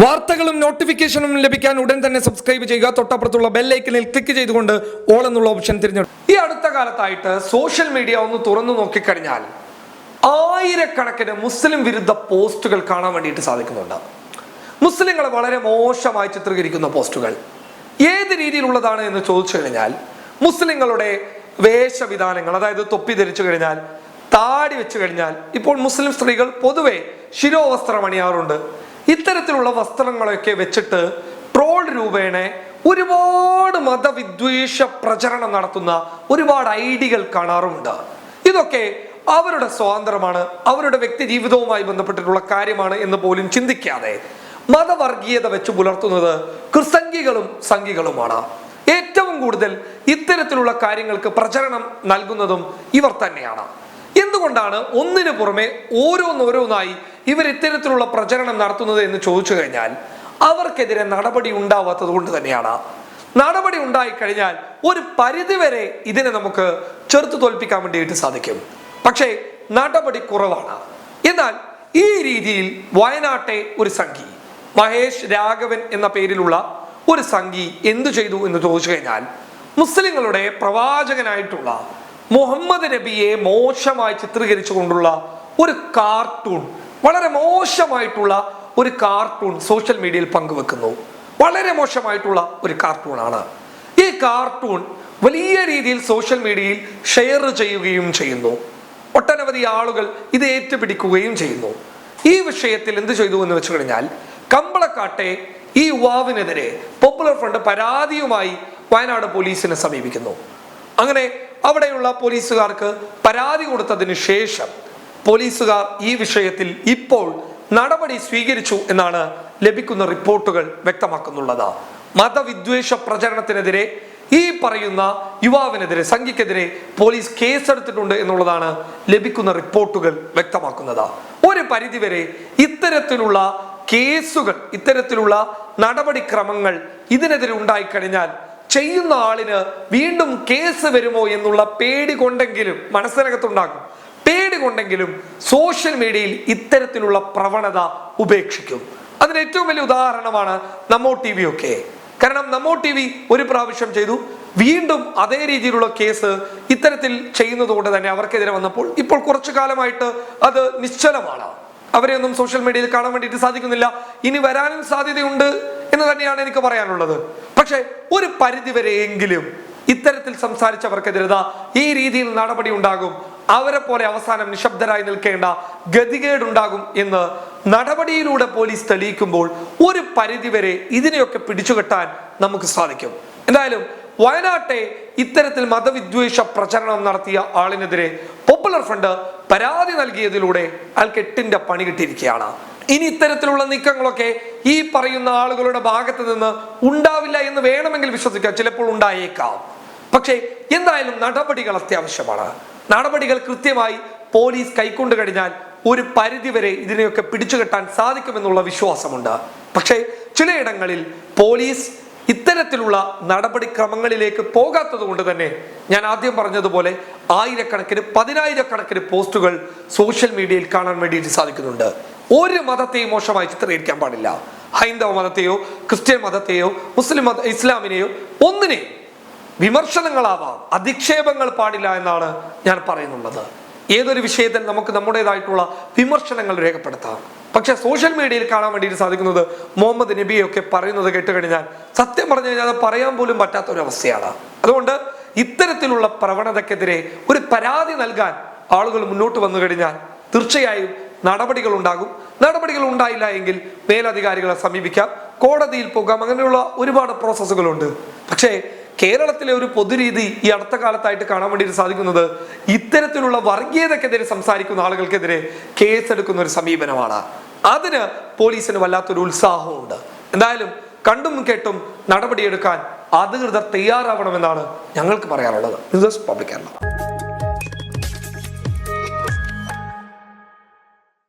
വാർത്തകളും നോട്ടിഫിക്കേഷനും ലഭിക്കാൻ ഉടൻ തന്നെ സബ്സ്ക്രൈബ് ചെയ്യുക. തൊട്ടപ്പുറത്തുള്ള ബെല്ലൈക്കനിൽ ക്ലിക്ക് ചെയ്തുകൊണ്ട് ഓൾ എന്നുള്ള ഓപ്ഷൻ തിരഞ്ഞെടുക്കും ഈ അടുത്ത കാലത്തായിട്ട് സോഷ്യൽ മീഡിയ ഒന്ന് തുറന്നു നോക്കിക്കഴിഞ്ഞാൽ ആയിരക്കണക്കിന് മുസ്ലിം വിരുദ്ധ പോസ്റ്റുകൾ കാണാൻ വേണ്ടിയിട്ട് സാധിക്കുന്നുണ്ട്. മുസ്ലിങ്ങളെ വളരെ മോശമായി ചിത്രീകരിക്കുന്ന പോസ്റ്റുകൾ. ഏത് രീതിയിലുള്ളതാണ് എന്ന് ചോദിച്ചു കഴിഞ്ഞാൽ മുസ്ലിങ്ങളുടെ വേഷവിധാനങ്ങൾ അതായത് തൊപ്പി ധരിച്ചു കഴിഞ്ഞാൽ താടി വെച്ചു കഴിഞ്ഞാൽ ഇപ്പോൾ മുസ്ലിം സ്ത്രീകൾ പൊതുവെ ശിരോവസ്ത്രം അണിയാറുണ്ട്. ഇത്തരത്തിലുള്ള വസ്ത്രങ്ങളൊക്കെ വെച്ചിട്ട് ട്രോൾ രൂപേണ ഒരുപാട് മതവിദ്വേഷ പ്രചരണം നടത്തുന്ന ഒരുപാട് ഐഡികൾ കാണാറുമുണ്ട്. ഇതൊക്കെ അവരുടെ സ്വാതന്ത്ര്യമാണ് അവരുടെ വ്യക്തി ജീവിതവുമായി ബന്ധപ്പെട്ടിട്ടുള്ള കാര്യമാണ് എന്ന് പോലും ചിന്തിക്കാതെ മതവർഗീയത വെച്ച് പുലർത്തുന്നത് ക്രിസംഗികളും സംഘികളുമാണ്. ഏറ്റവും കൂടുതൽ ഇത്തരത്തിലുള്ള കാര്യങ്ങൾക്ക് പ്രചരണം നൽകുന്നതും ഇവർ തന്നെയാണ്. എന്തുകൊണ്ടാണ് ഒന്നിനു പുറമെ ഓരോന്നോരോന്നായി ഇവർ ഇത്തരത്തിലുള്ള പ്രചരണം നടത്തുന്നത് എന്ന് ചോദിച്ചു കഴിഞ്ഞാൽ അവർക്കെതിരെ നടപടി ഉണ്ടാവാത്തത് കൊണ്ട് തന്നെയാണ്. നടപടി ഉണ്ടായി കഴിഞ്ഞാൽ ഒരു പരിധിവരെ ഇതിനെ നമുക്ക് ചെറുത്തു തോൽപ്പിക്കാൻ വേണ്ടിയിട്ട് സാധിക്കും. പക്ഷേ നടപടി കുറവാണ്. എന്നാൽ ഈ രീതിയിൽ വയനാട്ടെ ഒരു സംഘി മഹേഷ് രാഘവൻ എന്ന പേരിലുള്ള ഒരു സംഘി എന്തു ചെയ്തു എന്ന് ചോദിച്ചു കഴിഞ്ഞാൽ മുസ്ലിങ്ങളുടെ പ്രവാചകനായിട്ടുള്ള മുഹമ്മദ് നബിയെ മോശമായി ചിത്രീകരിച്ചുകൊണ്ടുള്ള ഒരു കാർട്ടൂൺ വളരെ മോശമായിട്ടുള്ള ഒരു കാർട്ടൂൺ സോഷ്യൽ മീഡിയയിൽ പങ്കുവെക്കുന്നു. വളരെ മോശമായിട്ടുള്ള ഒരു കാർട്ടൂണാണ് ഈ കാർട്ടൂൺ വലിയ രീതിയിൽ സോഷ്യൽ മീഡിയയിൽ ഷെയർ ചെയ്യുകയും ചെയ്യുന്നു. ഒട്ടനവധി ആളുകൾ ഇത് ഏറ്റുപിടിക്കുകയും ചെയ്യുന്നു. ഈ വിഷയത്തിൽ എന്ത് ചെയ്തു എന്ന് വെച്ചു കഴിഞ്ഞാൽ കമ്പളക്കാട്ടെ ഈ യുവാവിനെതിരെ പോപ്പുലർ ഫ്രണ്ട് പരാതിയുമായി വയനാട് പോലീസിനെ സമീപിക്കുന്നു. അങ്ങനെ അവിടെയുള്ള പോലീസുകാർക്ക് പരാതി കൊടുത്തതിന് ശേഷം പോലീസുകാർ ഈ വിഷയത്തിൽ ഇപ്പോൾ നടപടി സ്വീകരിച്ചു എന്നാണ് ലഭിക്കുന്ന റിപ്പോർട്ടുകൾ വ്യക്തമാക്കുന്നുള്ളത്. മതവിദ്വേഷ പ്രചരണത്തിനെതിരെ ഈ പറയുന്ന യുവാവിനെതിരെ സംഘിക്കെതിരെ പോലീസ് കേസെടുത്തിട്ടുണ്ട് എന്നുള്ളതാണ് ലഭിക്കുന്ന റിപ്പോർട്ടുകൾ വ്യക്തമാക്കുന്നത്. ഒരു പരിധിവരെ ഇത്തരത്തിലുള്ള കേസുകൾ ഇത്തരത്തിലുള്ള നടപടിക്രമങ്ങൾ ഇതിനെതിരെ ഉണ്ടായിക്കഴിഞ്ഞാൽ ചെയ്യുന്ന ആളിന് വീണ്ടും കേസ് വരുമോ എന്നുള്ള പേടി കൊണ്ടെങ്കിലും മനസ്സിനകത്തുണ്ടാകും. പേടി കൊണ്ടെങ്കിലും സോഷ്യൽ മീഡിയയിൽ ഇത്തരത്തിലുള്ള പ്രവണത ഉപേക്ഷിക്കും. അതിന് ഏറ്റവും വലിയ ഉദാഹരണമാണ് നമ്മോ ടി വി ഒക്കെ. കാരണം നമ്മോ ടി വി ഒരു പ്രാവശ്യം ചെയ്തു വീണ്ടും അതേ രീതിയിലുള്ള കേസ് ഇത്തരത്തിൽ ചെയ്യുന്നതുകൊണ്ട് തന്നെ അവർക്കെതിരെ വന്നപ്പോൾ ഇപ്പോൾ കുറച്ചു കാലമായിട്ട് അത് നിശ്ചലമാണ്. അവരെ ഒന്നും സോഷ്യൽ മീഡിയയിൽ കാണാൻ വേണ്ടിയിട്ട് സാധിക്കുന്നില്ല. ഇനി വരാനും സാധ്യതയുണ്ട് എന്ന് തന്നെയാണ് എനിക്ക് പറയാനുള്ളത്. പക്ഷെ ഒരു പരിധിവരെയെങ്കിലും ഇത്തരത്തിൽ സംസാരിച്ചവർക്കെതിരെ ഈ രീതിയിൽ നടപടി ഉണ്ടാകും. അവരെ പോലെ അവസാനം നിശബ്ദരായി നിൽക്കേണ്ട ഗതികേടുണ്ടാകും എന്ന് നടപടിയിലൂടെ പോലീസ് തെളിയിക്കുമ്പോൾ ഒരു പരിധിവരെ ഇതിനെയൊക്കെ പിടിച്ചുകെട്ടാൻ നമുക്ക് സാധിക്കും. എന്തായാലും വയനാട്ടെ ഇത്തരത്തിൽ മതവിദ്വേഷ പ്രചരണം നടത്തിയ ആളിനെതിരെ പോപ്പുലർ ഫ്രണ്ട് പരാതി നൽകിയതിലൂടെ അയാൾക്ക് കെട്ടിന്റെ പണി കിട്ടിയിരിക്കുകയാണ്. ഇനി ഇത്തരത്തിലുള്ള നീക്കങ്ങളൊക്കെ ഈ പറയുന്ന ആളുകളുടെ ഭാഗത്ത് നിന്ന് ഉണ്ടാവില്ല എന്ന് വേണമെങ്കിൽ വിശ്വസിക്കാം. ചിലപ്പോൾ ഉണ്ടായേക്കാം. പക്ഷേ എന്തായാലും നടപടികൾ അത്യാവശ്യമാണ്. നടപടികൾ കൃത്യമായി പോലീസ് കൈക്കൊണ്ടു കഴിഞ്ഞാൽ ഒരു പരിധിവരെ ഇതിനെയൊക്കെ പിടിച്ചുകെട്ടാൻ സാധിക്കുമെന്നുള്ള വിശ്വാസമുണ്ട്. പക്ഷേ ചിലയിടങ്ങളിൽ പോലീസ് ഇത്തരത്തിലുള്ള നടപടിക്രമങ്ങളിലേക്ക് പോകാത്തത് കൊണ്ട് തന്നെ ഞാൻ ആദ്യം പറഞ്ഞതുപോലെ ആയിരക്കണക്കിന് പതിനായിരക്കണക്കിന് പോസ്റ്റുകൾ സോഷ്യൽ മീഡിയയിൽ കാണാൻ വേണ്ടിയിട്ട് സാധിക്കുന്നുണ്ട്. ഒരു മതത്തെയും മോശമായി ചിത്രീകരിക്കാൻ പാടില്ല. ഹൈന്ദവ മതത്തെയോ ക്രിസ്ത്യൻ മതത്തെയോ മുസ്ലിം മത ഇസ്ലാമിനെയോ ഒന്നിനെയും വിമർശനങ്ങളാവാം. അധിക്ഷേപങ്ങൾ പാടില്ല എന്നാണ് ഞാൻ പറയുന്നുള്ളത്. ഏതൊരു വിഷയത്തിൽ നമുക്ക് നമ്മുടേതായിട്ടുള്ള വിമർശനങ്ങൾ രേഖപ്പെടുത്താം. പക്ഷെ സോഷ്യൽ മീഡിയയിൽ കാണാൻ വേണ്ടിയിട്ട് സാധിക്കുന്നത് മുഹമ്മദ് നബിയൊക്കെ പറയുന്നത് കേട്ട് കഴിഞ്ഞാൽ സത്യം പറഞ്ഞു കഴിഞ്ഞാൽ അത് പറയാൻ പോലും പറ്റാത്ത ഒരു അവസ്ഥയാണ് അതുകൊണ്ട് ഇത്തരത്തിലുള്ള പ്രവണതക്കെതിരെ ഒരു പരാതി നൽകാൻ ആളുകൾ മുന്നോട്ട് വന്നു കഴിഞ്ഞാൽ തീർച്ചയായും നടപടികൾ ഉണ്ടാകും. നടപടികൾ ഉണ്ടായില്ല എങ്കിൽ മേലധികാരികളെ സമീപിക്കാം കോടതിയിൽ പോകാം അങ്ങനെയുള്ള ഒരുപാട് പ്രോസസ്സുകളുണ്ട് പക്ഷേ കേരളത്തിലെ ഒരു പൊതുരീതി ഈ അടുത്ത കാലത്തായിട്ട് കാണാൻ വേണ്ടിയിട്ട് സാധിക്കുന്നത് ഇത്തരത്തിലുള്ള വർഗീയതക്കെതിരെ സംസാരിക്കുന്ന ആളുകൾക്കെതിരെ കേസെടുക്കുന്ന ഒരു സമീപനമാണ്. അതിന് പോലീസിന് വല്ലാത്തൊരു ഉത്സാഹമുണ്ട് എന്തായാലും കണ്ടും കേട്ടും നടപടിയെടുക്കാൻ അധികൃതർ തയ്യാറാവണമെന്നാണ് ഞങ്ങൾക്ക് പറയാനുള്ളത്. ഇത് പബ്ലിക് കേരള.